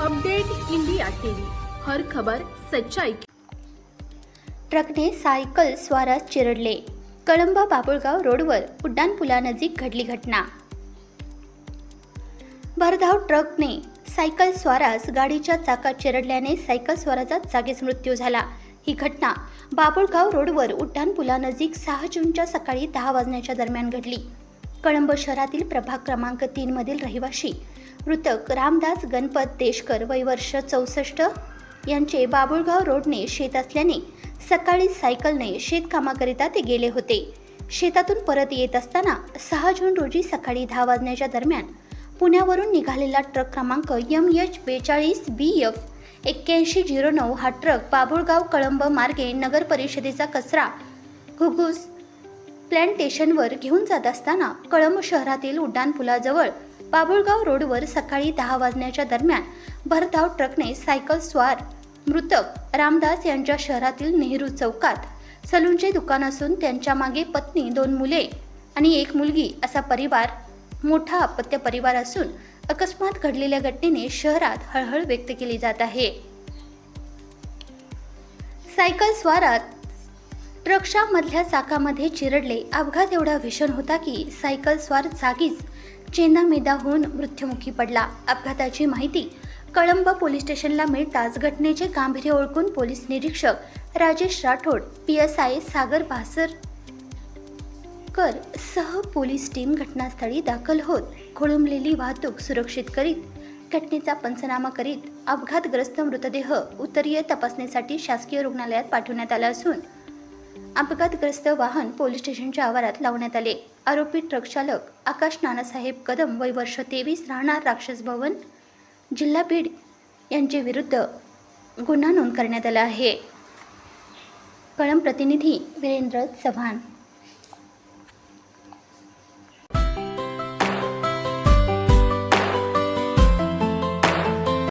Update India TV. हर खबर सच्चाई ट्रकने सायकल स्वारास चिरडले. कळंबा बाबुळगाव रोडवर उड्डाणपुलानजीक घडली घटना. भरधाव ट्रकने सायकल स्वारास गाडीच्या चाकात चिरडल्याने सायकल स्वाराचा जागीच मृत्यू झाला. ही घटना बाबुळगाव रोडवर उड्डाणपुलानजीक सहा जूनच्या सकाळी दहा वाजण्याच्या दरम्यान घडली. कळंब शहरातील प्रभाग क्रमांक तीनमधील रहिवाशी मृतक रामदास गणपत देशकर वय वर्ष चौसष्ट. यांचे बाबुळगाव रोडने शेत असल्याने सकाळी सायकलने शेतकामाकरिता ते गेले होते. शेतातून परत येत असताना सहा जून रोजी सकाळी दहा वाजण्याच्या दरम्यान पुण्यावरून निघालेला ट्रक क्रमांक यम एच बेचाळीस बी एफ एक्क्याऐंशी झिरो नऊ हा ट्रक बाबुळगाव कळंब मार्गे नगर परिषदेचा कचरा घुगुस प्लॅन्टेशनवर घेऊन जात असताना कळंब शहरातील उड्डाणपुलाजवळ बाबुळगाव रोडवर सकाळी दहा वाजण्याच्या दरम्यान भरधाव ट्रकने सायकल स्वार मृतक रामदास यांच्या शहरातील नेहरू चौकात सलूनचे दुकान असून त्यांच्या मागे पत्नी दोन मुले आणि एक मुलगी असा परिवार मोठा अपत्य परिवार असून अकस्मात घडलेल्या घटनेने शहरात हळहळ व्यक्त केली जात आहे. सायकल स्वारात ट्रकच्या मधल्या चाकामध्ये चिरडले. अपघात एवढा भीषण होता की सायकल स्वार जागीच चेंदामेदा होऊन मृत्युमुखी पडला. अपघाताची माहिती कळंब पोलीस स्टेशनला मिळताच घटनेचे गांभीर्य ओळखून पोलीस निरीक्षक Rajesh Rathod P S I Sagar Bhasarkar सह पोलीस टीम घटनास्थळी दाखल होत. खोळंबलेली वाहतूक सुरक्षित करीत घटनेचा पंचनामा करीत अपघातग्रस्त मृतदेह उत्तरीय तपासणीसाठी शासकीय रुग्णालयात पाठवण्यात आला असून अपघातग्रस्त वाहन पोलीस स्टेशनच्या आवारात लावण्यात आले. आरोपी ट्रक चालक आकाश नानासाहेब कदम वय वर्ष तेवीस राहणार राक्षस भवन जिल्हा बीड यांचे विरुद्ध गुन्हा नोंद करण्यात आला आहे. कळम प्रतिनिधी वीरेंद्र चव्हाण.